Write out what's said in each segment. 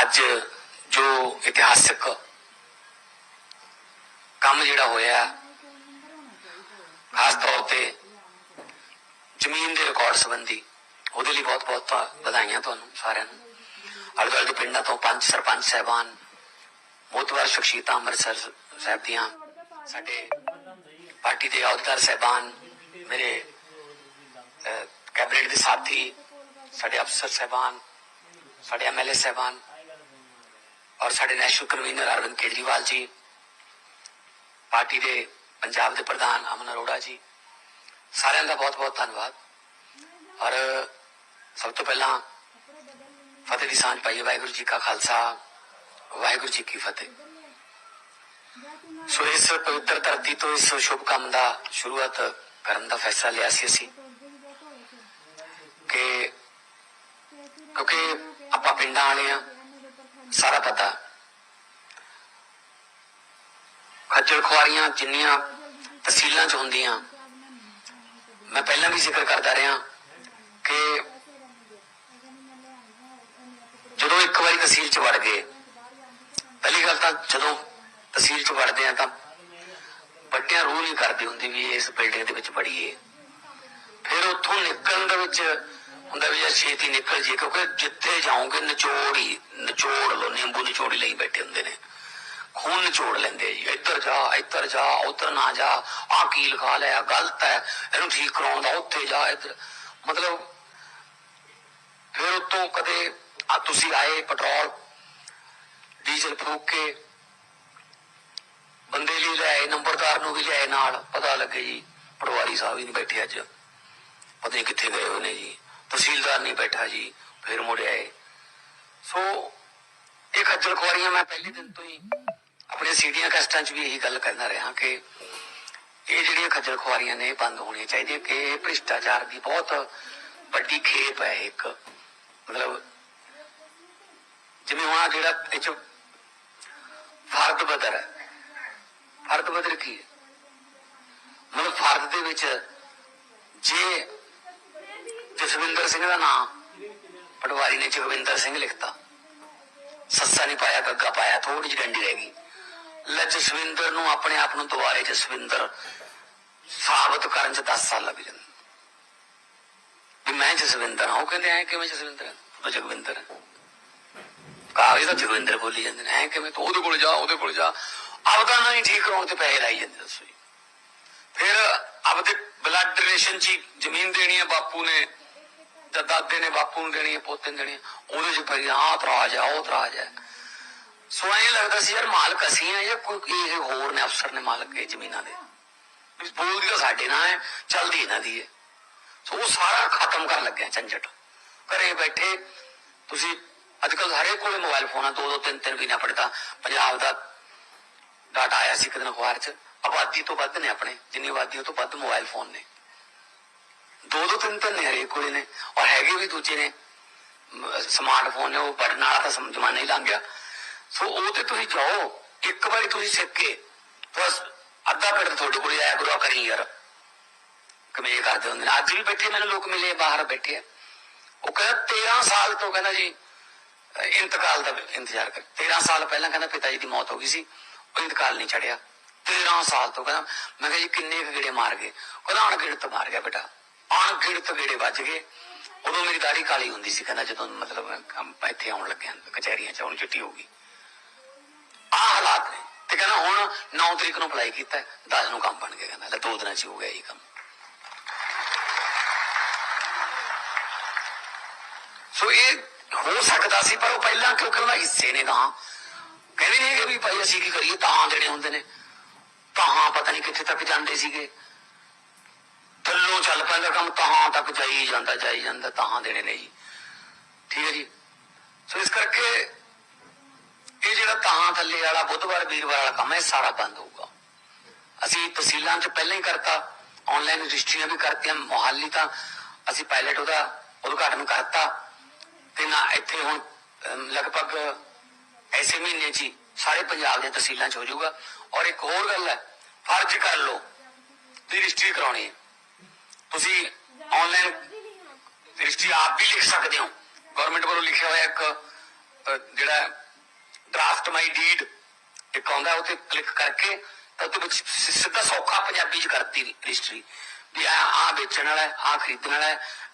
ਅੱਜ ਜੋ ਇਤਿਹਾਸਿਕ ਕੰਮ ਜਿਹੜਾ ਹੋਇਆ ਖਾਸ ਤੌਰ ਤੇ ਜ਼ਮੀਨ ਦੇ ਰਿਕਾਰਡ ਸੰਬੰਧੀ, ਉਹਦੇ ਲਈ ਬਹੁਤ ਬਹੁਤ ਵਧਾਈਆਂ ਤੁਹਾਨੂੰ ਸਾਰਿਆਂ ਨੂੰ। ਅਲੱਗ ਦੁਆਲੇ ਦੇ ਪਿੰਡਾਂ ਤੋਂ ਪੰਜ ਸਰਪੰਚ ਸਹਿਬਾਨ ਮੋਤਵਾਰ ਸ਼ਖਸੀਅਤਾਂ ਅੰਮ੍ਰਿਤਸਰ ਸਾਹਿਬ ਦੀਆਂ, ਸਾਡੇ ਪਾਰਟੀ ਦੇ ਅਹੁਦੇਦਾਰ ਸਹਿਬਾਨ, ਮੇਰੇ ਕੈਬਨਿਟ ਦੇ ਸਾਥੀ, ਸਾਡੇ ਅਫਸਰ ਸਹਿਬਾਨ, ਸਾਡੇ ਐਮਐਲਏ ਸਹਿਬਾਨ ਔਰ ਸਾਡੇ national convener Arvind Kejriwal ji, party ਦੇ ਪੰਜਾਬ ਦੇ ਪ੍ਰਧਾਨ ਅਮਨ ਅਰੋੜਾ ਜੀ, ਸਾਰਿਆਂ ਦਾ ਬਹੁਤ ਬਹੁਤ ਧੰਨਵਾਦ। ਔਰ ਸਭ ਤੋਂ ਪਹਿਲਾਂ ਫਤਿਹ ਦੀ ਸਾਂਝ ਪਾਈਏ, ਵਾਹਿਗੁਰੂ ਜੀ ਕਾ ਖਾਲਸਾ, ਵਾਹਿਗੁਰੂ ਜੀ ਕੀ ਫਤਿਹ। ਸੋ ਇਸ ਪਵਿੱਤਰ ਧਰਤੀ ਤੋਂ ਇਸ ਸ਼ੁਭ ਕੰਮ ਦਾ ਸ਼ੁਰੂਆਤ ਕਰਨ ਦਾ ਫੈਸਲਾ ਲਿਆ ਸੀ ਅਸੀਂ ਕਿ ਕਿਉਂਕਿ ਆਪਾਂ ਪਿੰਡਾਂ ਵਾਲੇ ਆ ਸਾਰਾ ਪਤਾ। ਖੱਜਲ ਖੁਆਰੀਆਂ ਜਿੰਨੀਆਂ ਤਹਿਸੀਲਾਂ 'ਚ ਹੁੰਦੀਆਂ, ਮੈਂ ਪਹਿਲਾਂ ਵੀ ਜ਼ਿਕਰ ਕਰਦਾ ਰਿਹਾ ਕਿ ਜਦੋਂ ਇੱਕ ਵਾਰੀ ਤਹਿਸੀਲ 'ਚ ਵੜ ਗਏ, ਪਹਿਲੀ ਗੱਲ ਤਾਂ ਜਦੋਂ ਤਹਿਸੀਲ 'ਚ ਵੜਦੇ ਆ ਤਾਂ ਬੱਟਿਆਂ ਰੂਹ ਨਹੀਂ ਕਰਦੀ ਹੁੰਦੀ ਵੀ ਇਸ ਬਿਲਡਿੰਗ ਦੇ ਵਿੱਚ ਵੜੀਏ। ਫਿਰ ਉੱਥੋਂ ਨਿਕਲਣ ਦੇ ਵਿੱਚ ਹੁੰਦਾ ਵੀ ਯਾਰ ਛੇਤੀ ਨਿਕਲ ਜੀ, ਕਿਉਂਕਿ ਜਿੱਥੇ ਜਾਓਗੇ ਨਿਚੋੜ ਹੀ ਨਿਚੋੜ ਲੋ ਨਿੰਬੂ ਨਿਚੋੜੀ ਲਈ ਬੈਠੇ ਹੁੰਦੇ ਨੇ। ਖੂਨ ਨਿਚੋੜ ਲੈਂਦੇ ਜੀ। ਇੱਧਰ ਜਾ ਇੱਧਰ ਜਾ, ਉੱਧਰ ਨਾ ਜਾ, ਆਹ ਕੀ ਲਿਖਾ ਲਿਆ ਗਲਤ ਹੈ, ਇਹਨੂੰ ਠੀਕ ਕਰਾਉਣ ਦਾ ਉੱਥੇ ਜਾ, ਇੱਧਰ। ਮਤਲਬ ਫਿਰ ਉਤੋਂ ਕਦੇ ਆ ਤੁਸੀਂ ਆਏ ਪੈਟਰੋਲ, ਡੀਜ਼ਲ ਫੂਕ ਕੇ ਬੰਦੇ ਲਈ ਲੈ ਨੰਬਰਦਾਰ ਨੂੰ ਵੀ ਲਿਆਏ ਨਾਲ, ਪਤਾ ਲੱਗੇ ਜੀ, ਪਟਵਾਰੀ ਸਾਹਿਬ ਹੀ ਨਹੀਂ ਬੈਠੇ ਅੱਜ। ਪਤਾ ਕਿੱਥੇ ਗਏ ਹੋਏ ਨੇ ਜੀ। ਤਹਿਸੀਲਦਾਰ ਨਹੀਂ ਬੈਠਾ ਜੀ, ਫਿਰ ਮੁੜ ਸੋ ਇਹ ਖੱਜਲ ਖੁਆਰੀਆਂ ਮੈਂ ਪਹਿਲੇ ਦਿਨ ਤੋਂ ਹੀ ਆਪਣੇ ਸੀਡੀਆਂ ਕਸਟਾਂ 'ਚ ਵੀ ਇਹੀ ਗੱਲ ਕਹਿੰਦਾ ਰਿਹਾ ਕਿ ਇਹ ਜਿਹੜੀਆਂ ਖੱਜਲ ਖੁਆਰੀਆਂ ਨੇ ਬੰਦ ਹੋਣੀਆਂ ਚਾਹੀਦੀਆਂ ਕਿ ਇਹ ਭ੍ਰਿਸ਼ਟਾਚਾਰ ਦੀ ਬਹੁਤ ਵੱਡੀ ਖੇਪ ਹੈ ਇੱਕ। ਮਤਲਬ, ਜਿਵੇਂ ਹੁਣ ਜਿਹੜਾ ਇਹ 'ਚ ਫਰਦ ਬਦਰ ਹੈ। ਫਰਦ ਬਦਰ ਕੀ ਹੈ? ਮਤਲਬ ਫਰਦ ਦੇ ਵਿੱਚ ਜੇ ਜਸਵਿੰਦਰ ਸਿੰਘ ਦਾ ਨਾਮ। ਪਟਵਾਰੀ ਨੇ ਜਗਵਿੰਦਰ ਸਿੰਘ ਲਿਖਤਾ। ਸੱਸਾ ਨਹੀਂ ਪਾਇਆ, ਗੱਗਾ ਪਾਇਆ ਥੋੜੀ ਜਿਹੀ ਡੰਡੀ ਰਹਿ ਗਈ। ਲੈ ਜਸਵਿੰਦਰ ਨੂੰ ਆਪਣੇ ਆਪ ਨੂੰ ਦੁਬਾਰੇ ਜਸਵਿੰਦਰ ਸਾਬਤ ਕਰਨ ਚ 10 ਸਾਲ ਲੱਗ ਜਾਂਦੇ। ਵੀ ਮੈਂ ਜਸਵਿੰਦਰ ਹਾਂ, ਉਹ ਕਹਿੰਦੇ, ਐ ਕਿਵੇਂ ਜਸਵਿੰਦਰ? ਉਹ ਜਗਵਿੰਦਰ। ਕਾਗਜ਼ ਤਾਂ ਜਗਵਿੰਦਰ ਬੋਲੀ ਜਾਂਦੇ ਨੇ, ਐ ਕਿਵੇਂ ਤੂੰ ਉਹਦੇ ਕੋਲ ਜਾ, ਉਹਦੇ ਕੋਲ ਜਾ। ਆਪਦਾ ਨਹੀਂ ਠੀਕ ਕਰਾਉਣ ਤੇ ਪੈਸੇ ਲਾਈ ਜਾਂਦੇ ਦੱਸੋ ਜੀ। ਫਿਰ ਆਪਦੇ ਬਲੱਡ ਰਿਲੇਸ਼ਨ ਚ ਜ਼ਮੀਨ ਦੇਣੀ ਹੈ ਬਾਪੂ ਨੇ। ਜਾਂ ਦਾਦੇ ਨੇ ਬਾਪੂ ਨੂੰ ਦੇਣੀ ਹੈ, ਪੋਤੇ ਨੂੰ ਦੇਣੀ ਹੈ। ਉਹਦੇ ਚ ਪਈ ਆਹ ਤਰਾਜ ਆ ਉਹ ਤਰਾਜ ਹੈ। ਸੋ ਐਂ ਲੱਗਦਾ ਸੀ, ਯਾਰ ਮਾਲਕ ਅਸੀਂ ਆ ਜਾਂ ਕੋਈ ਇਹ ਹੋਰ ਨੇ ਅਫਸਰ ਨੇ ਮਾਲਕ ਇਹ ਜ਼ਮੀਨਾਂ ਦੇ? ਬੋਲਦੀ ਤਾਂ ਸਾਡੇ ਨਾਲ ਹੈ, ਚਲਦੀ ਇਹਨਾਂ ਦੀ ਹੈ। ਸੋ ਉਹ ਸਾਰਾ ਖਤਮ ਕਰਨ ਲੱਗਿਆ ਝੰਜਟ। ਘਰੇ ਬੈਠੇ, ਤੁਸੀਂ ਅੱਜ ਕੱਲ ਹਰੇਕ ਕੋਲ ਮੋਬਾਈਲ ਫੋਨ ਆ, ਦੋ ਦੋ ਤਿੰਨ ਤਿੰਨ ਵੀ ਪੜਦਾ ਪੰਜਾਬ ਦਾ ਡਾਟਾ ਆਇਆ ਸੀ ਕਿਦਨ ਅਖਬਾਰ 'ਚ। ਆਬਾਦੀ ਤੋਂ ਵੱਧ ਨੇ ਆਪਣੇ, ਜਿੰਨੀ ਆਬਾਦੀ ਉਹ ਤੋਂ ਵੱਧ ਮੋਬਾਈਲ ਫੋਨ ਨੇ। ਦੋ ਦੋ ਤਿੰਨ ਤਿੰਨ ਹਰੇਕ ਕੋਲੇ ਨੇ ਔਰ ਹੈਗੇ ਵੀ ਦੂਜੇ ਨੇ। ਸਮਾਰਟਫੋਨ ਨੇ, ਉਹ ਬਟਨ ਵਾਲਾ ਤਾਂ ਜ਼ਮਾਨਾ ਹੀ ਲੰਘ ਗਿਆ। ਸੋ ਉਹ ਤੇ ਤੁਸੀਂ ਜਾਓ, ਇੱਕ ਵਾਰੀ ਤੁਸੀਂ ਸਿੱਖ ਕੇ, ਬਸ ਅੱਧਾ ਪਿੰਡ ਤੁਹਾਡੇ ਕੋਲੇ ਆਇਆ ਗੁਰੂ ਕਰੀ ਯਾਰ। ਕਮੇ ਕਰਦੇ ਹੁੰਦੇ ਨੇ। ਅੱਜ ਵੀ ਬੈਠੇ, ਮੈਨੂੰ ਲੋਕ ਮਿਲੇ, ਬਾਹਰ ਬੈਠੇ ਉਹ ਕਹਿੰਦਾ 13 ਸਾਲ ਤੋਂ ਕਹਿੰਦਾ ਜੀ ਇੰਤਕਾਲ ਦਾ ਇੰਤਜ਼ਾਰ ਕਰ। 13 ਸਾਲ ਪਹਿਲਾਂ ਕਹਿੰਦਾ, ਪਿਤਾ ਜੀ ਦੀ ਮੌਤ ਹੋ ਗਈ ਸੀ। ਉਹ ਇੰਤਕਾਲ ਨਹੀਂ ਚੜਿਆ। 13 ਸਾਲ ਤੋਂ ਕਹਿੰਦਾ, ਮੈਂ ਕਿਹਾ ਜੀ, ਕਿੰਨੇ ਗੇੜੇ ਮਾਰ ਗਏ? ਕਹਿੰਦਾ, ਅਣਗਿਣਤ ਮਾਰ ਗਿਆ ਬੇਟਾ। ਅਣਗਿਣਤ ਗੇੜੇ ਵੱਜ ਗਏ। ਉਦੋਂ ਮੇਰੀ ਦਾੜੀ ਕਾਲੀ ਹੁੰਦੀ ਸੀ, ਕਹਿੰਦਾ ਜਦੋਂ ਮਤਲਬ ਕੰਮ ਇੱਥੇ ਆਉਣ ਲੱਗਿਆ, ਕਚਹਿਰੀਆਂ ਚ ਹੁਣ ਚਿੱਟੀ ਹੋ ਗਈ। ਆਹ ਹਾਲਾਤ ਨੇ। ਤੇ ਕਹਿੰਦਾ ਹੁਣ 9 ਤਰੀਕ ਨੂੰ ਅਪਲਾਈ ਕੀਤਾ 10 ਨੂੰ ਕੰਮ ਬਣ ਗਿਆ, ਕਹਿੰਦਾ। ਲੈ ਦੋ ਦਿਨਾਂ ਚ ਹੋ ਗਿਆ ਇਹ ਕੰਮ। ਸੋ ਇਹ ਹੋ ਸਕਦਾ ਸੀ, ਪਰ ਉਹ ਪਹਿਲਾਂ ਕਿਉਂਕਿ ਉਹਨਾਂ ਹਿੱਸੇ ਨੇ ਤਾਂ। ਕਹਿੰਦੇ ਨਹੀਂ ਕਿ ਵੀ ਭਾਈ ਅਸੀਂ ਕੀ ਕਰੀਏ, ਤਾਂ ਜਿਹੜੇ ਹੁੰਦੇ ਨੇ। ਤਾਂ ਪਤਾ ਨਹੀਂ ਕਿੱਥੇ ਤੱਕ ਜਾਂਦੇ ਸੀਗੇ। ਥੱਲੋਂ ਚੱਲ ਪੈਂਦਾ, ਕੰਮ ਤਾਂ ਤੱਕ ਜਾਈ ਜਾਂਦਾ ਜਾਈ ਜਾਂਦਾ ਤਾਂ ਦੇਣੇ ਨੇ ਜੀ। ਠੀਕ ਹੈ ਜੀ? ਸੋ ਇਸ ਕਰਕੇ ਇਹ ਜਿਹੜਾ ਤਾਂ ਥੱਲੇ ਵਾਲਾ ਬੁੱਧਵਾਰ, ਵੀਰਵਾਰ ਵਾਲਾ ਕੰਮ ਹੈ ਸਾਰਾ ਬੰਦ ਹੋਊਗਾ। ਅਸੀਂ ਤਹਿਸੀਲਾਂ 'ਚ ਪਹਿਲਾਂ ਹੀ ਕਰਤਾ ਆਨਲਾਈਨ ਰਜਿਸਟਰੀਆਂ ਵੀ ਕਰਤੀਆਂ, ਮੁਹਾਲੀ ਤਾਂ ਅਸੀਂ ਪਾਇਲਟ ਉਹਦਾ ਉਦਘਾਟਨ ਕਰਤਾ। ਤੇ ਨਾ ਇੱਥੇ ਹੁਣ ਲਗਭਗ ਐਸੇ ਮਹੀਨੇ 'ਚ ਹੀ ਸਾਰੇ ਪੰਜਾਬ ਦੀਆਂ ਤਹਿਸੀਲਾਂ 'ਚ ਹੋ ਜਾਊਗਾ। ਔਰ ਇੱਕ ਹੋਰ ਗੱਲ ਹੈ, ਫਰਜ਼ ਕਰ ਲਓ ਰਜਿਸਟਰੀ ਕਰਾਉਣੀ ਹੈ। ਤੁਸੀਂ ਆਨਲਾਈਨ ਰਜਿਸਟਰੀ ਆਪ ਵੀ ਲਿਖ ਸਕਦੇ ਹੋ। ਗਵਰਨਮੈਂਟ ਵੱਲੋਂ ਲਿਖਿਆ ਹੋਇਆ ਇੱਕ ਜਿਹੜਾ ਡਰਾਫਟ ਮਾਈ ਡੀਡ ਇੱਕ ਆਉਂਦਾ ਉਹ ਤੇ ਕਲਿੱਕ ਕਰਕੇ ਤਾਂ ਉਹਦੇ ਵਿੱਚ ਸਿੱਧਾ ਸੌਖਾ ਪੰਜਾਬੀ ਚ ਕਰਤੀ ਰਜਿਸਟਰੀ ਵੀ ਆ ਆ ਵੇਚਣ ਵਾਲਾ ਆ ਖਰੀਦਣ ਵਾਲਾ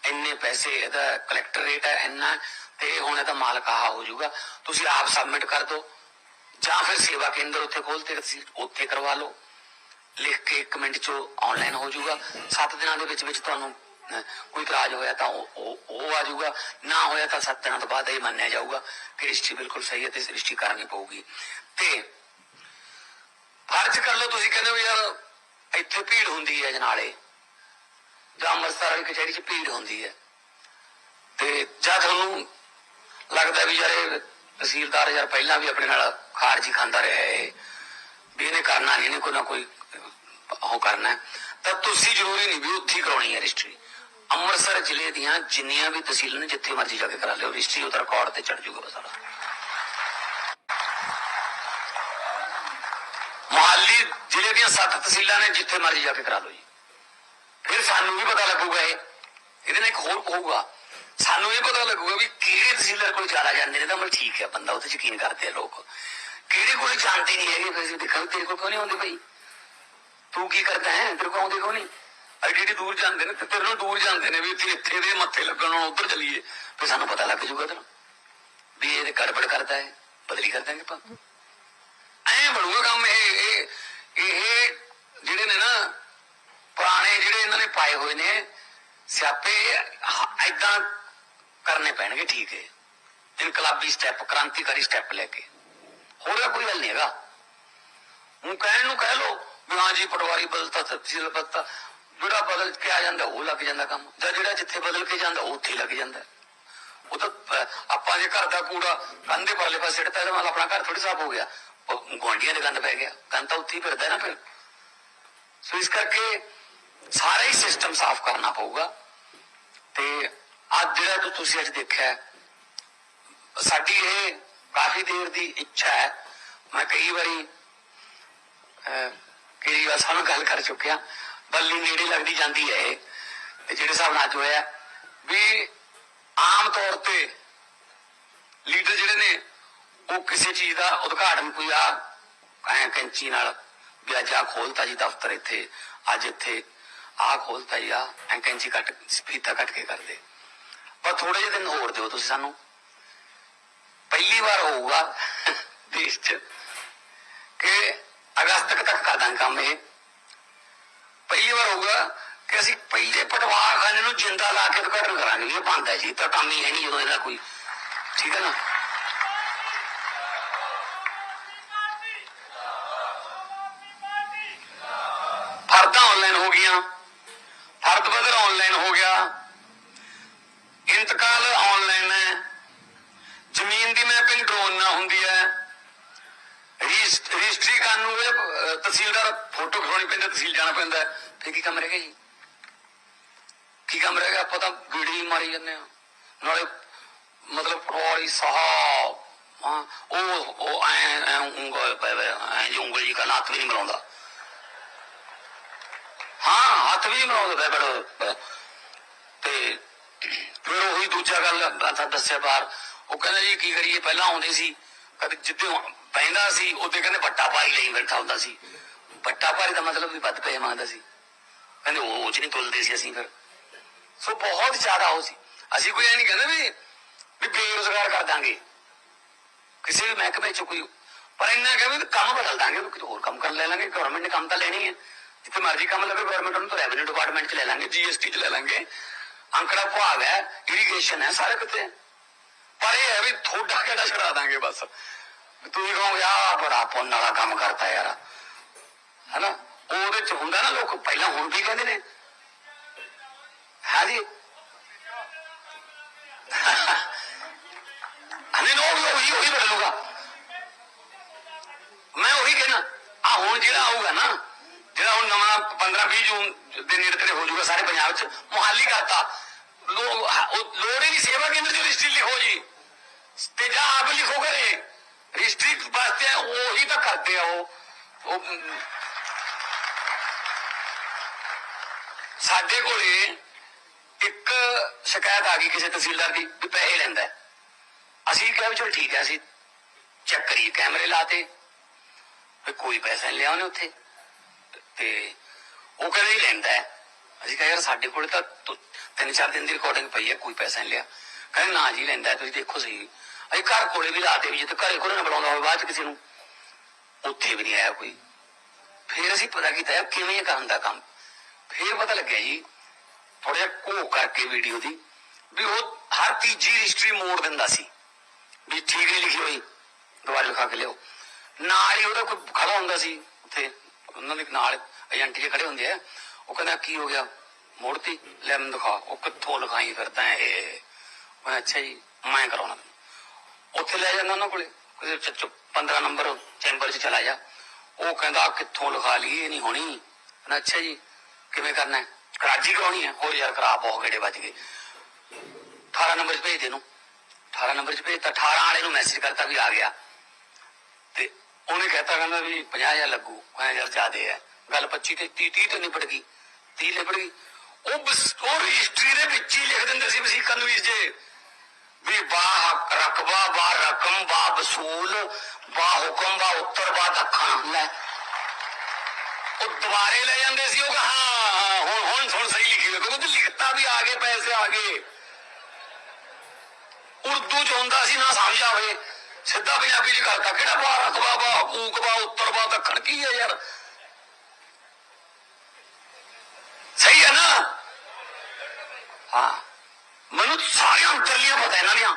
ਇੰਨੇ ਪੈਸੇ ਇਹਦਾ ਕਲੈਕਟਰ ਰੇਟ ਹੈ ਇੰਨਾ, ਤੇ ਹੁਣ ਇਹਦਾ ਮਾਲਕ ਆ ਹੋ ਜਾਊਗਾ। ਤੁਸੀਂ ਆਪ ਸਬਮਿਟ ਕਰ ਦਿਓ ਜਾਂ ਫਿਰ ਸੇਵਾ ਕੇਂਦਰ ਉੱਥੇ ਖੋਲ ਤੇ ਉੱਥੇ ਕਰਵਾ ਲਓ। ਲਿਖ ਕੇ ਇੱਕ ਮਿੰਟ ਚ ਆਨਲਾਈਨ ਹੋ ਜਾਊਗਾ। 7 ਦਿਨਾਂ ਦੇ ਵਿੱਚ ਵਿੱਚ ਤੁਹਾਨੂੰ ਕੋਈ ਇਤਰਾਜ਼ ਹੋਇਆ ਤਾਂ ਉਹ, ਉਹ- ਆ ਜਾਊਗਾ। ਨਾ ਹੋਇਆ ਤਾਂ 7 ਦਿਨਾਂ ਤੋਂ ਬਾਅਦ ਇਹ ਮੰਨਿਆ ਜਾਊਗਾ ਕਿ ਰਜਿਸਟਰੀ ਬਿਲਕੁਲ ਸਹੀ ਹੈ ਤੇ ਰਜਿਸਟਰੀ ਕਰਨੀ ਪਊਗੀ। ਤੇ ਫਰਜ਼ ਕਰ ਲਓ, ਤੁਸੀਂ ਕਹਿੰਦੇ ਹੋ ਯਾਰ ਇੱਥੇ ਭੀੜ ਹੁੰਦੀ ਹੈ ਜਨਾਲੇ। ਜਾਂ ਅੰਮ੍ਰਿਤਸਰ ਵਾਲੀ ਕਚਹਿਰੀ 'ਚ ਭੀੜ ਹੁੰਦੀ ਹੈ। ਤੇ ਜਾਂ ਤੁਹਾਨੂੰ ਲੱਗਦਾ ਵੀ ਯਾਰ ਤਹਿਸੀਲਦਾਰ ਯਾਰ ਪਹਿਲਾਂ ਵੀ ਆਪਣੇ ਨਾਲ ਖਾਰਜੀ ਖਾਂਦਾ ਰਿਹਾ ਹੈ ਵੀ ਇਹਨੇ ਕਰਨਾ ਨਹੀਂ, ਇਹਨੇ ਕੋਈ ਨਾ ਕੋਈ ਉਹ ਕਰਨਾ ਤਾਂ ਤੁਸੀਂ ਜ਼ਰੂਰੀ ਨਹੀਂ ਵੀ ਉੱਥੇ ਕਰਾਉਣੀ ਹੈ ਰਜਿਸਟਰੀ ਅੰਮ੍ਰਿਤਸਰ ਜ਼ਿਲ੍ਹੇ ਦੀਆਂ ਜਿੰਨੀਆਂ ਵੀ ਤਹਿਸੀਲਾਂ ਨੇ, ਜਿੱਥੇ ਮਰਜ਼ੀ ਜਾ ਕੇ ਕਰਾ ਲਿਓ। ਰਜਿਸਟਰੀ ਉਹਦਾ ਰਿਕਾਰਡ ਤੇ ਚੜ ਜਾਊਗਾ ਸਾਰਾ। ਮੁਹਾਲੀ ਜ਼ਿਲ੍ਹੇ ਦੀਆਂ ਸੱਤ ਤਹਿਸੀਲਾਂ ਨੇ, ਜਿੱਥੇ ਮਰਜ਼ੀ ਜਾ ਕੇ ਕਰਾ ਲਓ ਜੀ। ਫਿਰ ਸਾਨੂੰ ਵੀ ਪਤਾ ਲੱਗੂਗਾ ਇਹ। ਇਹਦੇ ਨਾਲ ਇੱਕ ਹੋਰ ਹੋਊਗਾ। ਸਾਨੂੰ ਇਹ ਪਤਾ ਲੱਗੂਗਾ ਵੀ ਕਿਹੜੇ ਤਹਿਸੀਲਦਾਰ ਕੋਲ ਜ਼ਿਆਦਾ ਜਾਂਦੇ ਨੇ, ਤਾਂ ਮਤਲਬ ਠੀਕ ਹੈ, ਬੰਦਾ ਉੱਥੇ ਯਕੀਨ ਕਰਦੇ ਆ ਲੋਕ। ਕਿਹੜੇ ਕੋਲ ਜਾਂਦੇ ਨਹੀਂ ਹੈਗੇ, ਫਿਰ ਅਸੀਂ ਦੇਖਾਂਗੇ, ਤੇਰੇ ਕੋਲ ਕਿਉਂ ਨਹੀਂ ਆਉਂਦੇ ਭਾਈ? ਤੂੰ ਕੀ ਕਰਦਾ ਹੈ ਤੇਰੇ ਕੋਲ ਆਉਂਦੇ ਕਿਉਂ ਨਹੀਂ ਐਡੀ ਐਡੀ ਦੂਰ ਜਾਂਦੇ ਨੇ ਤੇ ਤੇਰੇ ਨੂੰ ਦੂਰ ਜਾਂਦੇ ਨੇ ਵੀ ਇੱਥੇ ਇੱਥੇ ਦੇ ਮੱਥੇ ਲੱਗਣ ਹੁਣ ਉੱਧਰ ਚੱਲੀਏ ਫਿਰ ਸਾਨੂੰ ਪਤਾ ਲੱਗ ਜੂਗਾ ਤੈਨੂੰ ਵੀ ਇਹ ਤੇ ਗੜਬੜ ਕਰਦਾ ਹੈ ਬਦਲੀ ਕਰ ਦਾਂਗੇ ਆਪਾਂ ਐ ਬਣੂਗਾ ਕੰਮ ਇਹ ਇਹ ਇਹ ਜਿਹੜੇ ਨੇ ਨਾ ਪੁਰਾਣੇ ਜਿਹੜੇ ਇਹਨਾਂ ਨੇ ਪਾਏ ਹੋਏ ਨੇ ਸਿਆਪੇ ਐਦਾਂ ਕਰਨੇ ਪੈਣਗੇ ਠੀਕ ਹੈ ਇਨਕਲਾਬੀ ਸਟੈਪ ਕ੍ਰਾਂਤੀਕਾਰੀ ਸਟੈਪ ਲੈ ਕੇ ਹੋਰ ਤਾਂ ਕੋਈ ਗੱਲ ਨਹੀਂ ਹੈਗਾ ਹੁਣ ਕਹਿਣ ਨੂੰ ਕਹਿ ਲੋ ਵੀ ਜੀ ਪਟਵਾਰੀ ਬਦਲਤਾ, ਤਹਿਸੀਲ ਬਦਲਤਾ। ਜਿਹੜਾ ਬਦਲ ਕੇ ਆ ਜਾਂਦਾ, ਉਹ ਲੱਗ ਜਾਂਦਾ ਕੰਮ। ਜਾਂ ਜਿਹੜਾ ਜਿੱਥੇ ਬਦਲ ਕੇ ਜਾਂਦਾ ਉੱਥੇ ਲੱਗ ਜਾਂਦਾ। ਉਹ ਤਾਂ ਆਪਾਂ ਜੇ ਘਰ ਦਾ ਕੂੜਾ ਕੰਧ ਪਰਲੇ ਪਾਸੇ ਸਿੱਟਦਾ ਤਾਂ ਮਤਲਬ ਆਪਣਾ ਘਰ ਥੋੜੀ ਸਾਫ਼ ਹੋ ਗਿਆ। ਗੁਆਂਢੀਆਂ ਦੇ ਗੰਦ ਪੈ ਗਿਆ। ਗੰਦ ਤਾਂ ਉੱਥੇ ਹੀ ਫਿਰਦਾ ਨਾ ਫਿਰ। ਸੋ ਇਸ ਕਰਕੇ ਸਾਰਾ ਹੀ ਸਿਸਟਮ ਸਾਫ਼ ਕਰਨਾ ਪਊਗਾ। ਤੇ ਅੱਜ ਜਿਹੜਾ ਤੁ- ਤੁਸੀਂ ਅੱਜ ਦੇਖਿਆ ਸਾਡੀ ਇਹ ਕਾਫੀ ਦੇਰ ਦੀ ਇੱਛਾ ਹੈ। ਮੈਂ ਕਈ ਵਾਰੀ ਕੇਜਰੀਵਾਲ ਸਾਹਿਬ ਨਾਲ ਗੱਲ ਕਰ ਚੁੱਕਿਆ ਬੱਲੀ ਨੇੜੇ ਲੱਗਦੀ ਜਾਂਦੀ ਹੈ ਇਹ। ਤੇ ਜਿਹੜੇ ਹਿਸਾਬ ਨਾਲ ਹੋਇਆ, ਵੀ ਆਮ ਤੌਰ ਤੇ ਲੀਡਰ ਜਿਹੜੇ ਨੇ, ਉਹ ਕਿਸੇ ਚੀਜ਼ ਦਾ ਉਦਘਾਟਨ ਕੋਈ ਆ ਐ ਕੈਂਚੀ ਨਾਲ, ਵੀ ਖੋਲਤਾ ਜੀ ਦਫ਼ਤਰ ਇੱਥੇ, ਅੱਜ ਇੱਥੇ ਆ ਖੋਲਤਾ ਜੀ ਆ ਐ ਕੈਂਚੀ ਕੱਟ ਫੀਤਾ ਕੱਟ ਕੇ ਕਰਦੇ। ਪਰ ਥੋੜੇ ਜਿਹੇ ਦਿਨ ਹੋਰ ਦਿਓ ਤੁਸੀਂ ਸਾਨੂੰ। ਪਹਿਲੀ ਵਾਰ ਹੋਊਗਾ ਦੇਸ਼ 'ਚ ਕਿ ਅਗਸਤ ਤੱਕ ਤੱਕ ਕਰ ਦਾਂਗੇ ਕੰਮ ਇਹ। ਪਹਿਲੀ ਵਾਰ ਹੋਊਗਾ ਕਿ ਅਸੀਂ ਪਹਿਲੇ ਪਟਵਾਰਖਾਨੇ ਨੂੰ ਜਿੰਦਾ ਲਾ ਕੇ ਉਦਘਾਟਨ ਕਰਾਂਗੇ, ਇਹ ਬੰਦ ਹੈ ਜੀ ਤਾਂ ਕੰਮ ਹੀ ਹੈ ਨਹੀਂ ਜਦੋਂ ਇਹਦਾ ਕੋਈ। ਠੀਕ ਹੈ ਨਾ? ਫਰਦਾਂ ਆਨਲਾਈਨ ਹੋ ਗਈਆਂ, ਫਰਦ ਬਦਲ ਆਨਲਾਈਨ ਹੋ ਗਿਆ। ਇੰਤਕਾਲ ਆਨਲਾਈਨ ਹੈ। ਜ਼ਮੀਨ ਦੀ ਮੈਪਿੰਗ ਡਰੋਨ ਨਾਲ ਹੁੰਦੀ ਹੈ। ਰਜਿਸਟਰੀ ਕਰਨ ਨੂੰ ਇਹ, ਤਹਿਸੀਲਦਾਰ ਫੋਟੋ ਖਿਚਾਉਣੀ ਪੈਂਦੀ ਤਹਿਸੀਲ ਜਾਣਾ ਪੈਂਦਾ ਹੈ। ਕੀ ਕੰਮ ਰਹਿ ਗਿਆ ਜੀ? ਕੀ ਕੰਮ ਰਹਿ ਗਿਆ? ਆਪਾਂ ਤਾਂ ਵੀੜੀ ਮਾਰੀ ਜਾਂਦੇ ਆ ਨਾਲੇ ਮਤਲਬ ਪਟਵਾਰੀ ਸਾਹਿਬ ਉਹ ਉਹ ਐ ਉਂਗਲ ਪੈ ਐ ਉਂਗਲ ਜੀ ਕਰਨਾ ਹੱਥ ਵੀ ਨਹੀਂ ਮਿਲਾਉਂਦਾ। ਹਾਂ ਹੱਥ ਵੀ ਨਹੀਂ ਮਿਲਾਉਂਦਾ ਬੜਾ ਤੇ ਫਿਰ ਉਹੀ ਦੂਜਾ ਗੱਲ ਤਾਂ ਦੱਸਿਆ ਬਾਹਰ। ਉਹ ਕਹਿੰਦਾ ਜੀ ਕੀ ਕਰੀਏ? ਪਹਿਲਾਂ ਆਉਂਦੇ ਸੀ। ਕਦੇ ਜਿੱਦੇ ਪੈਂਦਾ ਸੀ ਉਹਦੇ ਕਹਿੰਦੇ ਵੱਟਾ ਪਾਈ ਲਈ ਬੈਠਾ ਹੁੰਦਾ ਸੀ। ਵੱਟਾ ਪਾਰੀ ਦਾ ਮਤਲਬ ਵੀ ਵੱਧ ਪਏ ਮੰਗਦਾ ਸੀ। ਕਹਿੰਦੇ ਉਹ ਚ ਨਹੀਂ ਤੁਲਦੇ ਸੀ ਅਸੀਂ ਫਿਰ। ਸੋ ਬਹੁਤ ਜ਼ਿਆਦਾ ਹੋ ਸੀ। ਅਸੀਂ ਕੋਈ ਐ ਨਹੀਂ ਕਹਿੰਦੇ ਵੀ ਵੀ ਬੇਰੁਜ਼ਗਾਰ ਕਰ ਦਾਂਗੇ। ਕਿਸੇ ਵੀ ਮਹਿਕਮੇ ਚ ਕੋਈ ਪਰ ਇੰਨਾ ਕਹੇ ਵੀ ਕੰਮ ਬਦਲ ਦਾਂਗੇ ਵੀ ਹੋਰ ਕੰਮ ਕਰ ਲੈ ਲਾਂਗੇ ਗਵਰਨਮੈਂਟ ਨੇ ਕੰਮ ਤਾਂ ਲੈਣੀ ਹੈ ਜਿੱਥੇ ਮਰਜ਼ੀ ਕੰਮ ਲੱਗੇ ਗਵਰਨਮੈਂਟ ਨੂੰ ਤਾਂ ਰੈਵਨਿਊ ਡਿਪਾਰਟਮੈਂਟ ਚ ਲੈ ਲਾਂਗੇ ਜੀਐਸਟੀ ਚ ਲੈ ਲਾਂਗੇ। ਅੰਕੜਾ ਭਾਗ ਹੈ ਇਰੀਗੇਸ਼ਨ ਹੈ, ਸਾਰੇ ਕਿਤੇ। ਪਰ ਇਹ ਹੈ ਵੀ ਥੋੜਾ ਕਿਹੜਾ ਛੜਾ ਦਾਂਗੇ ਬਸ। ਤੁਸੀਂ ਕਹੋਗੇ ਆ ਬੜਾ ਪੁੰਨ ਵਾਲਾ ਕੰਮ ਕਰਤਾ ਯਾਰ। ਹਨਾ? ਉਹਦੇ ਚ ਹੁੰਦਾ ਨਾ ਲੋਕ, ਪਹਿਲਾਂ ਹੁਣ ਵੀ ਕਹਿੰਦੇ ਨੇ? ਹਾਂਜੀ? ਹਨੇ ਨੋ ਵੀ ਉਹੀ ਉਹੀ ਬਦਲੂਗਾ। ਮੈਂ ਉਹੀ ਕਹਿਣਾ, ਆ ਹੁਣ ਜਿਹੜਾ ਆਊਗਾ ਨਾ, ਜਿਹੜਾ ਹੁਣ ਨਵਾਂ 15 20 ਜੂਨ ਦੇ ਨੇੜੇ ਤੇੜੇ ਹੋ ਜਾਊਗਾ ਸਾਰੇ ਪੰਜਾਬ 'ਚ, ਮੁਹਾਲੀ ਕਰਤਾ। ਉਹ ਲੋੜ ਹੀ ਨਹੀਂ ਸੇਵਾ ਕੇਂਦਰ 'ਚ ਰਜਿਸਟਰੀ ਲਿਖੋ ਜੀ। ਤੇ ਜਾ ਆਪ ਲਿਖੋ ਕਰੇ ਰਜਿਸਟਰੀ ਵਾਸਤੇ ਉਹੀ ਤਾਂ ਕਰਦੇ ਆ ਉਹ। ਸਾਡੇ ਕੋਲੇ ਇੱਕ ਸ਼ਿਕਾਇਤ ਆ ਗਈ ਕਿਸੇ ਤਹਿਸੀਲਦਾਰ ਦੀ ਵੀ ਪੈਸੇ ਲੈਂਦਾ। ਅਸੀਂ ਕਿਹਾ ਚਲ ਠੀਕ ਹੈ ਅਸੀਂ ਚੈੱਕ ਕਰੀਏ, ਕੈਮਰੇ ਲਾਤੇ ਵੀ ਕੋਈ ਪੈਸਾ ਨਹੀਂ ਲਿਆ ਉਹਨੇ ਉੱਥੇ। ਤੇ ਉਹ ਕਹਿੰਦਾ ਹੀ ਲੈਂਦਾ ਅਸੀਂ ਕਿਹਾ ਯਾਰ ਸਾਡੇ ਕੋਲ ਤਾਂ ਤਿੰਨ ਚਾਰ ਦਿਨ ਦੀ ਰਿਕਾਰਡਿੰਗ ਪਈ ਹੈ, ਕੋਈ ਪੈਸਾ ਨਹੀਂ ਲਿਆ। ਕਹਿੰਦੇ ਨਾ ਜੀ ਲੈਂਦਾ, ਤੁਸੀਂ ਦੇਖੋ ਸਹੀ। ਅਸੀਂ ਘਰ ਕੋਲੇ ਵੀ ਲਾਤੇ ਵੀ ਜਿੱਥੇ ਘਰੇ ਕੋਲੇ ਨਾ ਬੁਲਾਉਂਦਾ ਹੋਵੇ, ਬਾਅਦ ਚ ਕਿਸੇ ਨੂੰ। ਉੱਥੇ ਵੀ ਨਹੀਂ ਆਇਆ ਕੋਈ। ਫਿਰ ਅਸੀਂ ਪਤਾ ਕੀਤਾ ਕਿਵੇਂ ਇਹ ਕਰਨ ਦਾ ਕੰਮ। ਫਿਰ ਪਤਾ ਲੱਗਿਆ ਜੀ ਥੋੜਾ ਜਿਹਾ ਘੋ ਕਰਕੇ ਵੀਡੀਓ ਦੀ, ਵੀ ਉਹ ਹਰ ਤੀਜੀ ਹਿਸਟਰੀ ਮੋੜ ਦਿੰਦਾ ਸੀ। ਵੀ ਠੀਕ ਨਹੀਂ ਲਿਖੀ ਹੋਈ, ਦੁਬਾਰਾ ਲਿਖਾ ਕੇ ਲਿਓ ਨਾਲ ਹੀ ਉਹਦਾ ਕੋਈ ਖੜਾ ਹੁੰਦਾ ਸੀ, ਉੱਥੇ ਉਹਨਾਂ ਦੇ ਨਾਲ ਏਜੰਟ ਜੇ ਖੜੇ ਹੁੰਦੇ ਆ। ਉਹ ਕਹਿੰਦਾ, ਕੀ ਹੋ ਗਿਆ? ਮੋੜਤੀ? ਲੈ ਮੈਨੂੰ ਦਿਖਾ। ਉਹ ਕਿੱਥੋਂ ਲਿਖਾਈ ਫਿਰਦਾ ਇਹ? ਮੈਂ ਅੱਛਾ ਜੀ, ਮੈਂ ਕਰਾਉਣਾ। ਉੱਥੇ ਲੈ ਜਾਂਦਾ ਉਹਨਾਂ ਕੋਲੇ। ਕਿਸੇ 15 ਨੰਬਰ ਚੈਂਬਰ 'ਚ ਚਲਾ ਜਾ ਉਹ ਕਹਿੰਦਾ ਕਿੱਥੋਂ ਲਿਖਾ ਲਈ ਇਹ ਨਹੀਂ ਹੋਣੀ। ਮੈਂ ਅੱਛਾ ਜੀ, ਕਿਵੇਂ ਕਰਨਾ ਹੈ? ਕਰਾਜੀ ਕਰਾਉਣੀ ਹੈ? ਹੋਰ ਯਾਰ ਕਰਾ ਬਹੁਤ ਗੇੜੇ ਵੱਜ ਗਏ। 18 ਨੰਬਰ 'ਚ ਭੇਜ ਦੇ ਨੂੰ 18 ਨੰਬਰ 'ਚ ਭੇਜਤਾ 18 ਵਾਲੇ ਨੂੰ ਮੈਸੇਜ ਕਰਤਾ ਵੀ ਆ ਗਿਆ। ਤੇ ਉਹਨੇ ਕਹਿਤਾ, ਕਹਿੰਦਾ ਵੀ 50000 ਲੱਗੂ, ਮੈਂ ਯਾਰ ਜ਼ਿਆਦੇ ਹੈ। ਗੱਲ 25 ਤੇ 30 30 ਤੇ ਨਿਪਟ ਗਈ। 30 ਨਿਪਟ ਗਈ। ਉਹ ਬਸ- ਉਹ ਰਜਿਸਟਰੀ ਦੇ ਵਿੱਚ ਹੀ ਲਿਖ ਦਿੰਦੇ ਸੀ ਵਸੀਕਾ ਨੂੰ ਜੇ। ਵੀ ਬਾ ਰਕਬਾ ਬਾ ਰਕਮ ਬਾ ਵਸੂਲ ਬਾ ਹੁਕਮ ਬਾ ਉੱਤਰ ਬਾ ਦੱਖਣ। ਲੈ। ਉਹ ਦੁਬਾਰੇ ਲੈ ਜਾਂਦੇ ਸੀ ਉਹ ਕਹਾ ਹਾਂ ਹੁਣ ਹੁਣ ਹੁਣ ਸਹੀ ਲਿਖੀ ਹੋਈ ਕਿਉਂਕਿ ਲਿਖਤਾ ਵੀ ਆ ਗਏ ਪੈਸੇ ਆ ਗਏ। ਉਰਦੂ ਚ ਹੁੰਦਾ ਸੀ ਨਾ ਸਮਝ ਆਵੇ। ਸਿੱਧਾ ਪੰਜਾਬੀ ਚ ਕਰਤਾ ਕਿਹੜਾ ਬਾ ਰਕਬਾ ਬਾ ਹਕੂਕ ਬਾ ਉੱਤਰ ਬਾ ਦੱਖਣ ਕੀ ਹੈ ਯਾਰ? ਸਹੀ ਹੈ ਨਾ? ਹਾਂ। ਮੈਨੂੰ ਸਾਰੀਆਂ ਅੰਦਰਲੀਆਂ ਪਤਾ ਇਹਨਾਂ ਦੀਆਂ।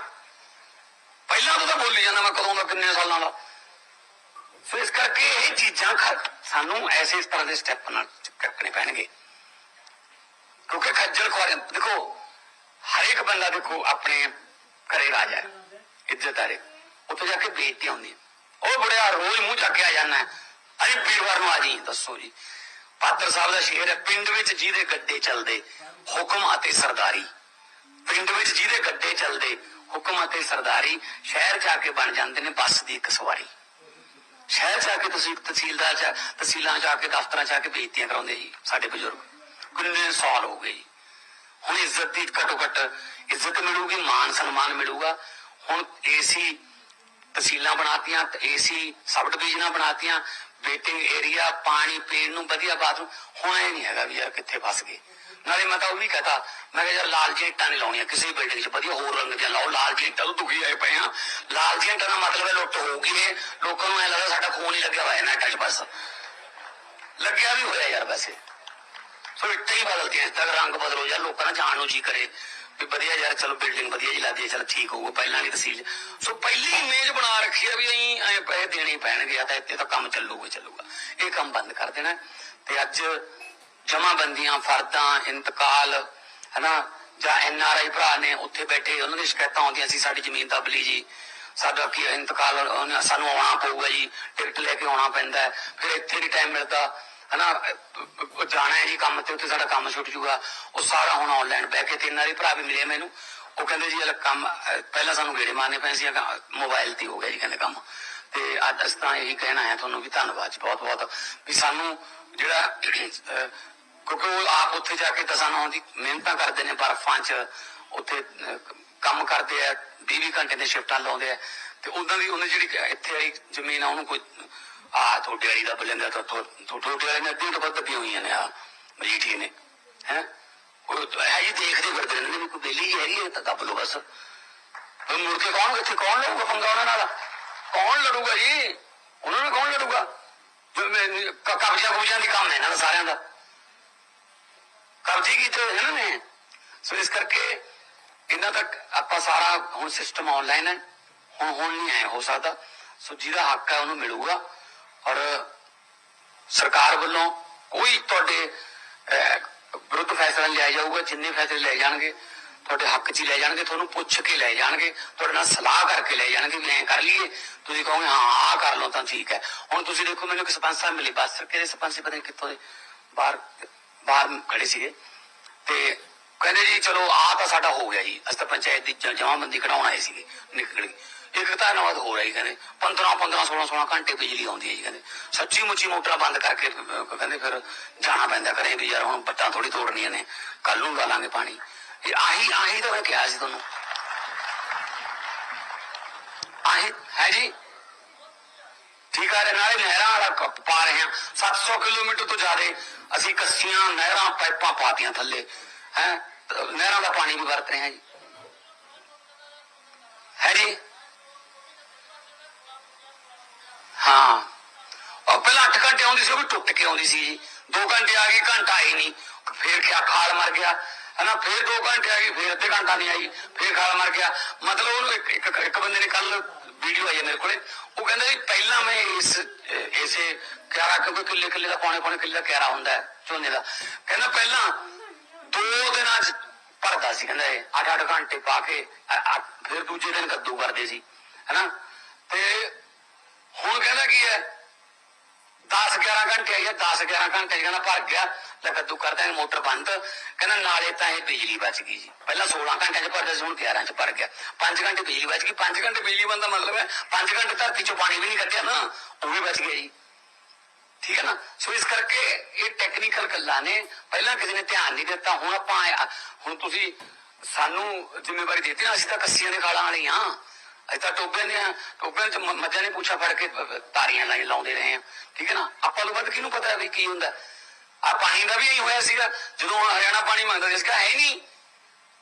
ਪਹਿਲਾਂ ਤੋਂ ਤਾਂ ਬੋਲੀ ਜਾਂਦਾ ਮੈਂ ਕਦੋਂ ਦਾ, ਕਿੰਨੇ ਸਾਲਾਂ ਦਾ। ਸੋ ਇਸ ਕਰਕੇ ਇਹ ਚੀਜ਼ਾਂ ਸਾਨੂੰ ਐਸੇ ਇਸ ਤਰ੍ਹਾਂ ਦੇ ਸਟੈਪ ਨਾਲ ਚੱਕਣੇ ਪੈਣਗੇ। ਕਿਉਂਕਿ ਖੱਜਲ ਖੁਆਰ ਦੇਖੋ ਹਰੇਕ ਬੰਦਾ ਦੇਖੋ, ਆਪਣੇ ਘਰੇ ਰਾਜਾ ਹੈ ਇੱਜ਼ਤਦਾਰੇ ਉੱਥੇ ਜਾ ਕੇ ਬੇਇੱਜ਼ਤੀ ਹੁੰਦੀ ਉਹ ਬੜਿਆ ਰੋਜ਼ ਮੂੰਹ ਚੱਕ ਕੇ ਆ ਜਾਂਦਾ ਹੈ। ਅਰੇ ਵੀਰਵਾਰ ਨੂੰ ਆ ਜੀ ਦੱਸੋ ਜੀ। ਪਾਤਰ ਸਾਹਿਬ ਦਾ ਸ਼ੇਰ ਹੈ, ਪਿੰਡ ਵਿੱਚ ਜਿਹਦੇ ਗੱਡੇ ਚੱਲਦੇ, ਹੁਕਮ ਅਤੇ ਸਰਦਾਰੀ। ਪਿੰਡ ਵਿੱਚ ਜਿਹਦੇ ਗੱਡੇ ਚੱਲਦੇ ਹੁਕਮ ਅਤੇ ਸਰਦਾਰੀ ਸ਼ਹਿਰ ਜਾ ਕੇ ਬਣ ਜਾਂਦੇ ਨੇ ਬੱਸ ਦੀ ਇੱਕ ਸਵਾਰੀ। ਸ਼ਹਿਰ ਜਾ ਕੇ ਤੁਸੀਂ ਤਹਿਸੀਲਦਾਰ ਚ ਤਹਿਸੀਲਾਂ ਜਾ ਕੇ ਦਫ਼ਤਰਾਂ ਜਾ ਕੇ ਬੇਇੱਜ਼ਤੀਆਂ ਕਰਾਉਂਦੇ ਜੀ, ਸਾਡੇ ਬਜ਼ੁਰਗ। ਕਿੰਨੇ ਸਾਲ ਹੋ ਗਏ ਜੀ। ਹੁਣ ਇੱਜ਼ਤ ਦੀ ਘਟੋ ਘਟ ਇੱਜ਼ਤ ਮਿਲੂਗੀ ਮਾਨ ਸਨਮਾਨ ਮਿਲੂਗਾ। ਹੁਣ ਏਸੀ ਤਹਿਸੀਲਾਂ ਬਣਾਤੀਆਂ ਏਸੀ ਸਬ ਡਿਵੀਜ਼ਨਾਂ ਬਣਾਤੀਆਂ ਵੇਟਿੰਗ ਏਰੀਆ ਪਾਣੀ ਪੀਣ ਨੂੰ ਵਧੀਆ ਬਾਥਰੂਮ ਹੁਣ ਇਹ ਨਹੀਂ ਹੈਗਾ ਵੀ ਯਾਰ ਕਿੱਥੇ ਫਸ ਗਏ। ਨਾਲੇ ਮੈਂ ਤਾਂ ਉਹ ਵੀ ਕਹਤਾ, ਮੈਂ ਕਿਹਾ ਯਾਰ ਲਾਲ ਜੀ ਨਹੀਂ ਲਾਉਣੀਆਂ ਕਿਸੇ ਬਿਲਡਿੰਗ 'ਚ, ਵਧੀਆ ਹੋਰ ਰੰਗ ਦੀਆਂ ਲਾਓ, ਲਾਲ ਜੀ ਇੱਟਾਂ ਤੋਂ ਦੁਖੀ ਆਏ ਪਏ ਆ ਲਾਲ ਜੀ ਦਾ ਮਤਲਬ ਹੈ ਲੁੱਟ ਹੋਊਗੀ ਇਹ, ਲੋਕਾਂ ਨੂੰ ਐ ਲੱਗਦਾ ਸਾਡਾ ਖੂਨ ਹੀ ਲੱਗਿਆ ਹੋਇਆ ਨਾ ਇੱਟਾਂ 'ਚ ਬਸ। ਲੱਗਿਆ ਵੀ ਹੋਇਆ ਯਾਰ ਵੈਸੇ। ਸੋ ਇੱਟਾਂ ਹੀ ਬਦਲਦੀਆਂ ਇਸ ਤੱਕ ਰੰਗ ਬਦਲੋ, ਯਾਰ ਲੋਕਾਂ ਨਾਲ ਜਾਣ ਨੂੰ ਜੀ ਕਰੇ। ਵੀ ਵਧੀਆ ਯਾਰ, ਚਲੋ ਬਿਲਡਿੰਗ ਵਧੀਆ ਜੀ ਲੱਗਦੀ ਚਲ ਠੀਕ ਹੋਊਗਾ, ਪਹਿਲਾਂ ਨਹੀਂ ਤਹਿਸੀਲ ਸੋ ਪਹਿਲੀ ਇਮੇਜ ਬਣਾ ਰੱਖੀ ਆ ਵੀ ਅਸੀਂ ਐ ਪੈਸੇ ਦੇਣੇ ਪੈਣਗੇ, ਆ ਤਾਂ ਇੱਥੇ ਤਾਂ ਕੰਮ ਚੱਲੂਗਾ ਚੱਲੂਗਾ। ਇਹ ਕੰਮ ਬੰਦ ਕਰ ਦੇਣਾ। ਤੇ ਅੱਜ ਜਮਾਬੰਦੀਆਂ, ਫਰਦਾਂ, ਇੰਤਕਾਲ, ਹਨਾ, ਜਾਂ ਐਨ ਆਰ ਆਈ ਭਰਾ ਨੇ ਉੱਥੇ ਬੈਠੇ, ਉਹਨਾਂ ਦੀ ਸ਼ਿਕਾਇਤਾਂ ਆਉਂਦੀਆਂ ਸੀ, ਸਾਡੀ ਜ਼ਮੀਨ ਦਬ ਜੀ। ਸਾਡਾ ਕੀ ਇੰਤਕਾਲ, ਉਹਨੇ- ਸਾਨੂੰ ਆਉਣਾ ਪਊਗਾ ਜੀ ਟਿਕਟ ਲੈ ਕੇ ਆਉਣਾ ਪੈਂਦਾ ਹੈ। ਫਿਰ ਇੱਥੇ ਨਹੀਂ ਟਾਈਮ ਮਿਲਦਾ। ਹਨਾ ਜਾਣਾ ਹੈ ਜੀ ਕੰਮ ਤੇ, ਉੱਥੇ ਸਾਡਾ ਕੰਮ ਛੁੱਟ ਜੂਗਾ। ਉਹ ਸਾਰਾ ਹੁਣ ਆਨਲਾਈਨ ਬਹਿ ਕੇ ਤਿੰਨ ਵਾਰੀ ਭਰਾ ਵੀ ਮਿਲੇ ਮੈਨੂੰ। ਉਹ ਕਹਿੰਦੇ ਜੀ ਇਹ ਕੰਮ ਪਹਿਲਾਂ ਸਾਨੂੰ ਗੇੜੇ ਮਾਰਨੇ ਪਏ ਸੀ ਮੋਬਾਈਲ ਤੇ ਹੋ ਗਿਆ ਜੀ ਕਹਿੰਦੇ ਕੰਮ। ਤੇ ਅੱਜ ਅਸੀਂ ਤਾਂ ਇਹੀ ਕਹਿਣਾ ਹੈ ਤੁਹਾਨੂੰ ਵੀ ਧੰਨਵਾਦ ਜੀ ਬਹੁਤ ਬਹੁਤ, ਵੀ ਸਾਨੂੰ ਜਿਹੜਾ ਕਿਉਂਕਿ ਉਹ ਆਪ ਉੱਥੇ ਜਾ ਕੇ ਸਾਨੂੰ ਦੀ ਮਿਹਨਤਾਂ ਕਰਦੇ ਨੇ ਬਰਫਾਂ 'ਚ ਉੱਥੇ ਕੰਮ ਕਰਦੇ ਆ 20 ਘੰਟੇ ਦੇ ਸ਼ਿਫਟਾਂ ਲਾਉਂਦੇ ਆ। ਤੇ ਉਦਾਂ ਦੀ ਉਹਨੇ ਜਿਹੜੀ ਇੱਥੇ ਵਾਲੀ ਜ਼ਮੀਨ ਆ, ਉਹਨੂੰ ਕੋਈ ਆ ਤੁਹਾਡੇ ਵਾਲੀ ਦਾ ਬਲੰਦਾ ਤਾਂ ਤੁਹਾ- ਤੁਹਾਡੇ ਵਾਲੇ ਨੇ ਅੱਧੀ ਤੋਂ ਵੱਧ ਪਈ ਹੋਈਆਂ ਨੇ ਆ ਮਜੀਠੀ ਨੇ ਹੈ ਉਹ ਤਾਂ ਹੈ ਜੀ ਦੇਖਦੇ ਫਿਰਦੇ ਰਹਿੰਦੇ ਨੇ ਕੋਈ ਬੇਲੀ ਜੀ ਹੈਗੀ ਹੈ ਤਾਂ ਦੱਬ ਲਓ ਬਸ ਹੁਣ ਮੁੜ ਕੇ ਕੌਣ ਕਿੱਥੇ ਕੌਣ ਲਊਗਾ ਪੰਗਾ ਉਹਨਾਂ ਨਾਲ ਕੌਣ ਲੜੂਗਾ ਜੀ ਉਹਨਾਂ ਨਾਲ ਕੌਣ ਲੜੂਗਾ ਜੋ ਮੈਂ- ਕ- ਕਬਜ਼ਾ ਕੁਬਜ਼ਾ ਦੀ ਕੰਮ ਹੈ ਇਹਨਾਂ ਦਾ ਸਾਰਿਆਂ ਦਾ ਕਬਜ਼ੇ ਕੀਤੇ ਹੋਏ ਇਹਨਾਂ ਨੇ ਸੋ ਇਸ ਕਰਕੇ ਇਹਨਾਂ ਦਾ ਆਪਾਂ ਸਾਰਾ ਹੁਣ ਸਿਸਟਮ ਆਨਲਾਈਨ ਹੈ ਹੁਣ ਹੁਣ ਨਹੀਂ ਐ ਹੋ ਸਕਦਾ। ਸੋ ਜਿਹਦਾ ਹੱਕ ਹੈ, ਉਹਨੂੰ ਮਿਲੂਗਾ। ਔਰ ਸਰਕਾਰ ਵੱਲੋਂ ਕੋਈ ਤੁਹਾਡੇ ਵਿਰੁੱਧ ਫੈਸਲਾ ਲਿਆ ਜਾਊਗਾ, ਜਿੰਨੇ ਫੈਸਲੇ ਲਏ ਜਾਣਗੇ, ਤੁਹਾਡੇ ਹੱਕ 'ਚ ਲੈ ਜਾਣਗੇ, ਤੁਹਾਨੂੰ ਪੁੱਛ ਕੇ ਲੈ ਜਾਣਗੇ, ਤੁਹਾਡੇ ਨਾਲ ਸਲਾਹ ਕਰਕੇ ਲੈ ਜਾਣਗੇ ਵੀ ਐਂ ਕਰ ਲਈਏ, ਤੁਸੀਂ ਕਹੋਗੇ, ਹਾਂ, ਆਹ ਕਰ ਲਓ ਤਾਂ ਠੀਕ ਹੈ। ਹੁਣ ਤੁਸੀਂ ਦੇਖੋ, ਮੈਨੂੰ ਇੱਕ ਸਰਪੰਚ ਸਾਹਿਬ ਮਿਲੇ ਬਸ, ਕਿਹੜੇ ਸਰਪੰਚ ਪਤਾ ਕਿੱਥੋਂ ਦੇ, ਬਾਹਰ ਬਾਹਰ ਖੜੇ ਸੀਗੇ। ਤੇ ਕਹਿੰਦੇ ਜੀ, ਚਲੋ ਆ ਤਾਂ ਸਾਡਾ ਹੋ ਗਿਆ ਜੀ, ਅਸੀਂ ਤਾਂ ਪੰਚਾਇਤ ਦੀ ਜ- ਜਮਾਬੰਦੀ ਕਢਾਉਣ ਆਏ ਸੀਗੇ, ਨਿਕਲ ਗਏ। ਗਈ ਇੱਕ ਤਾਂ ਨਵਾਦ ਹੋ ਰਹੀ ਕਹਿੰਦੇ 15 15 16 16 ਘੰਟੇ ਬਿਜਲੀ ਆਉਂਦੀ ਹੈ ਜੀ ਕਹਿੰਦੇ ਸੱਚੀ ਮੁੱਚੀ ਮੋਟਰਾਂ ਬੰਦ ਕਰਕੇ ਅਹ, ਕਹਿੰਦੇ ਫਿਰ ਜਾਣਾ ਪੈਂਦਾ ਕਰੇ ਵੀ ਯਾਰ ਹੁਣ ਬੱਟਾਂ ਥੋੜੀ ਤੋੜਨੀਆਂ ਨੇ ਕੱਲ ਨੂੰ ਲਾ ਲਾਂਗੇ ਪਾਣੀ ਇਹ ਆਹੀ ਆਹੀ ਤਾਂ ਮੈਂ ਕਿਹਾ ਸੀ ਤੁਹਾਨੂੰ ਤਾਂ ਹੀ ਹੈ ਜੀ ਠੀਕ ਆ ਨਾਲੇ ਨਹਿਰਾਂ ਵਾਲਾ ਕ- ਪਾ ਰਹੇ ਹਾਂ 700 ਕਿਲੋਮੀਟਰ ਤੋਂ ਜ਼ਿਆਦਾ ਅਸੀਂ ਕੱਸੀਆਂ ਨਹਿਰਾਂ ਪਾਈਪਾਂ ਪਾਤੀਆਂ ਥੱਲੇ ਹੈ ਨਹਿਰਾਂ ਦਾ ਪਾਣੀ ਵੀ ਵਰਤ ਰਹੇ ਹਾਂ ਜੀ ਹੈ ਜੀ ਹਾਂ। ਉਹ ਪਹਿਲਾਂ 8 ਘੰਟੇ ਆਉਂਦੀ ਸੀ ਉਹ ਵੀ ਟੁੱਟ ਕੇ ਆਉਂਦੀ ਸੀ ਜੀ। 2 ਘੰਟੇ ਆ ਗਈ ਘੰਟਾ ਆਈ ਨਹੀਂ। ਫੇਰ ਕਿਆ ਖਾਲ ਮਰ ਗਿਆ। ਹਨਾ ਫੇਰ 2 ਘੰਟੇ ਆ ਗਈ ਫੇਰ ਅੱਧੇ ਘੰਟਾ ਨਹੀਂ ਆਈ ਫੇਰ ਖਾਲ ਮਰ ਗਿਆ। ਮਤਲਬ ਉਹਨੂੰ ਇੱਕ ਇੱਕ, ਇੱਕ ਬੰਦੇ ਨੇ ਕੱਲ ਵੀਡੀਓ ਆਈ ਹੈ ਮੇਰੇ ਕੋਲੇ। ਉਹ ਕਹਿੰਦਾ ਵੀ ਪਹਿਲਾਂ ਮੈਂ ਇਸ ਇਸੇ ਕਿਆਰਾ ਕਿਉਂਕਿ ਕਿੱਲੇ ਕਿੱਲੇ ਦਾ ਪੌਣੇ ਪੌਣੇ ਕਿੱਲੇ ਦਾ ਕਿਆਰਾ ਹੁੰਦਾ ਹੈ ਝੋਨੇ ਦਾ। ਕਹਿੰਦਾ ਪਹਿਲਾਂ ਦੋ ਦਿਨਾਂ ਚ ਭਰਦਾ ਸੀ ਕਹਿੰਦਾ ਇਹ। 8-8 ਘੰਟੇ ਪਾ ਕੇ ਅ- ਫਿਰ ਦੂਜੇ ਦਿਨ ਕੱਦੂ ਕਰਦੇ ਸੀ। ਹਨਾ? ਤੇ ਹੁਣ ਕਹਿੰਦਾ ਕੀ ਹੈ? 10 11 ਘੰਟੇ ਆਈ 10 11 ਘੰਟੇ ਕਹਿੰਦਾ ਭਰ ਗਿਆ। ਲੈ ਕੱਦੂ ਕਰਦਾ ਹੈ ਮੋਟਰ ਬੰਦ। ਕਹਿੰਦਾ ਨਾਲੇ ਤਾਂ ਇਹ ਬਿਜਲੀ ਬਚ ਗਈ ਜੀ। ਪਹਿਲਾਂ 16 ਘੰਟਿਆਂ 'ਚ ਭਰਦਾ ਸੀ, ਹੁਣ 11 'ਚ ਭਰ ਗਿਆ। 5 ਘੰਟੇ ਬਿਜਲੀ ਬਚ ਗਈ। 5 ਘੰਟੇ ਬਿਜਲੀ ਬੰਦ ਦਾ ਮਤਲਬ ਹੈ 5 ਘੰਟੇ ਧਰਤੀ 'ਚੋਂ ਪਾਣੀ ਵੀ ਨਹੀਂ ਕੱਢਿਆ ਨਾ, ਉਹ ਵੀ ਬਚ ਗਿਆ ਜੀ। ਠੀਕ ਹੈ ਨਾ? ਸੋ ਇਸ ਕਰਕੇ ਇਹ ਟੈਕਨੀਕਲ ਗੱਲਾਂ ਨੇ। ਪਹਿਲਾਂ ਕਿਸੇ ਨੇ ਧਿਆਨ ਨਹੀਂ ਦਿੱਤਾ, ਹੁਣ ਆਪਾਂ ਹੁਣ ਤੁਸੀਂ ਸਾਨੂੰ ਜ਼ਿੰਮੇਵਾਰੀ ਦਿੱਤੀ ਨਾ, ਅਸੀਂ ਤਾਂ ਕੱਸੀਆਂ ਦੇ ਖਾਲਾਂ ਵਾਲੇ ਹਾਂ। ਅਸੀਂ ਤਾਂ ਟੋਬਿਆਂ ਦੇ ਟੋਬਿਆਂ ਚ ਮੱਝਾਂ ਨੇ ਪੁੱਛਾ ਫੜ ਕੇ ਤਾਰੀਆਂ ਲਾਈ ਲਾਉਂਦੇ ਰਹੇ ਆ ਠੀਕ ਹੈ ਨਾ? ਆਪਾਂ ਤੋਂ ਵੱਧ ਕਿਹਨੂੰ ਪਤਾ ਵੀ ਕੀ ਹੁੰਦਾ? ਆ ਪਾਣੀ ਦਾ ਵੀ ਇਹੀ ਹੋਇਆ ਸੀਗਾ। ਜਦੋਂ ਹਰਿਆਣਾ ਪਾਣੀ ਮੰਗਦਾ ਸੀ ਇਸਕਾ ਹੈ ਹੀ ਨਹੀਂ।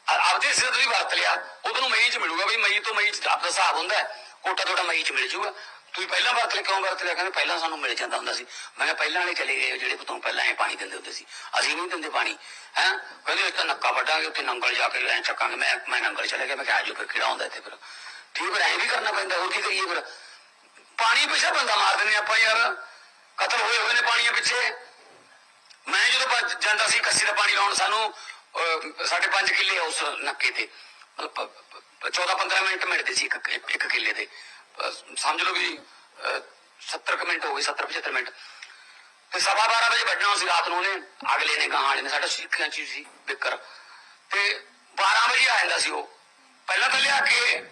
ਆਪਦੇ ਸਿਰ ਤੋਂ ਵਰਤ ਲਿਆ। ਉਦੋਂ ਨੂੰ ਮਈ ਚ ਮਿਲੂਗਾ ਬਈ ਮਈ ਤੋਂ ਮਈ ਚ ਆਪਦਾ ਹਿਸਾਬ ਹੁੰਦਾ ਕੋਟਾ ਤੁਹਾਡਾ ਮਈ ਚ ਮਿਲ ਜੂਗਾ। ਤੁਸੀਂ ਪਹਿਲਾਂ ਵਰਤ ਲਿਆ, ਕਿਉਂ ਵਰਤ ਲਿਆ? ਕਹਿੰਦੇ ਪਹਿਲਾਂ ਸਾਨੂੰ ਮਿਲ ਜਾਂਦਾ ਹੁੰਦਾ ਸੀ। ਮੈਂ ਕਿਹਾ, ਪਹਿਲਾਂ ਵਾਲੇ ਚਲੇ ਗਏ ਜਿਹੜੇ ਤੁਹਾਨੂੰ ਪਹਿਲਾਂ ਐ ਪਾਣੀ ਦਿੰਦੇ ਹੁੰਦੇ ਸੀ। ਅਸੀਂ ਨਹੀਂ ਦਿੰਦੇ ਪਾਣੀ। ਹੈ? ਕਹਿੰਦੇ ਇਸ ਨੱਕਾ ਵੱਢਾਂਗੇ, ਉੱਥੇ ਨੰਗਲ ਜਾ ਕੇ ਐ ਚੱਕਾਂਗੇ। ਮੈਂ ਮੈਂ ਨੰਗਲ ਚਲੇ ਗਿਆ। ਮੈਂ ਕਿਹਾ ਆਜੋ ਫਿਰ, ਕਿਹੜਾ ਹੁੰਦਾ ਇੱਥੇ ਫਿਰ? ਠੀਕ ਫਿਰ ਐਂ ਵੀ ਕਰਨਾ ਪੈਂਦਾ ਹੋਰ ਕੀ ਕਰੀਏ ਫਿਰ? ਪਾਣੀ ਪਿੱਛੇ ਬੰਦਾ ਮਾਰ ਦਿੰਦੇ ਆਪਾਂ ਯਾਰ। ਕਤਲ ਹੋਏ ਹੋਏ ਨੇ ਪਾਣੀਆਂ ਪਿੱਛੇ। ਮੈਂ ਜਦੋਂ ਭੱਜ ਜਾਂਦਾ ਸੀ ਕੱਸੀ ਦਾ ਪਾਣੀ ਲਾਉਣ, ਸਾਨੂੰ ਸਾਡੇ 5 ਕਿੱਲੇ ਉਸ ਨੱਕੇ ਤੇ। 14-15 ਮਿੰਟ ਮਿਲਦੇ ਸੀ ਇੱਕ ਇੱਕ ਕਿੱਲੇ ਤੇ। ਸਮਝ ਲਓ ਵੀ 70 ਕੁ ਮਿੰਟ ਹੋ ਗਏ 70-75 ਮਿੰਟ। ਤੇ ਸਵਾ 12 ਵਜੇ ਵੱਢਣਾ ਸੀ ਰਾਤ ਨੂੰ ਉਹਨੇ, ਅਗਲੇ ਨੇ ਗਾਂ ਵਾਲੇ ਨੇ, ਸਾਡਾ ਸਿੱਖਿਆ ਚੀਜ਼ ਸੀ, ਬਿਕਰ। ਤੇ 12 ਵਜੇ ਆ ਜਾਂਦਾ ਸੀ ਉਹ। ਪਹਿਲਾਂ ਤਾਂ ਲਿਆ ਕੇ